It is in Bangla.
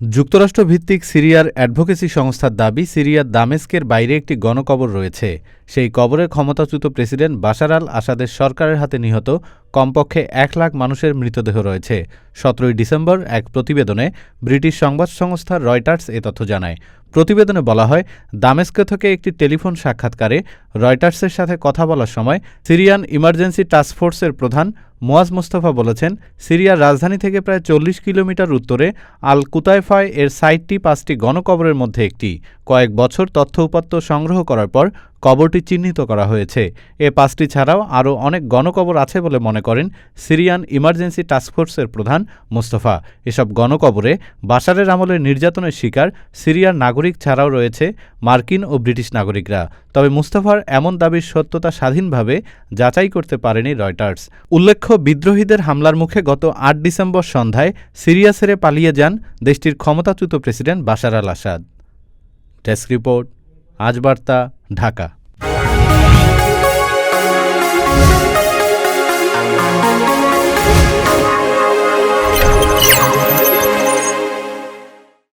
যুক্তরাষ্ট্র ভিত্তিক সিরিয়ার অ্যাডভোকেসি সংস্থার দাবি সিরিয়ার দামেস্কের বাইরে একটি গণকবর রয়েছে। সেই কবরে ক্ষমতাচ্যুত প্রেসিডেন্ট বাশার আল আসাদের সরকারের হাতে নিহত, কমপক্ষে এক লাখ মানুষের মৃতদেহ রয়েছে। সতেরোই ডিসেম্বর এক প্রতিবেদনে ব্রিটিশ সংবাদ সংস্থা রয়টার্স এ তথ্য জানায়। প্রতিবেদনে বলা হয়, দামেস্ক থেকে একটি টেলিফোন সাক্ষাৎকারে রয়টার্সের সাথে কথা বলার সময় সিরিয়ান ইমার্জেন্সি টাস্কফোর্সের প্রধান মোয়াজ মোস্তফা বলেছেন, সিরিয়ার রাজধানী থেকে প্রায় চল্লিশ কিলোমিটার উত্তরে আল কুতাইফায় এর সাইটটি পাঁচটি গণকবরের মধ্যে একটি। কয়েক বছর তথ্য উপাত্ত সংগ্রহ করার পর কবরটি চিহ্নিত করা হয়েছে। এ পাঁচটি ছাড়াও আরও অনেক গণকবর আছে বলে মনে করেন সিরিয়ান ইমার্জেন্সি টাস্কফোর্সের প্রধান মোস্তফা। এসব গণকবরে বাশারের আমলে নির্যাতনের শিকার সিরিয়ার নাগরিক ছাড়াও রয়েছে মার্কিন ও ব্রিটিশ নাগরিকরা। তবে মুস্তফার এমন দাবির সত্যতা স্বাধীনভাবে যাচাই করতে পারেনি রয়টার্স। উল্লেখ্য, বিদ্রোহীদের হামলার মুখে গত আট ডিসেম্বর সন্ধ্যায় সিরিয়া ছেড়ে পালিয়ে যান দেশটির ক্ষমতাচ্যুত president Bashar al Assad. Desk report, আজ বার্তা। ঢাকা।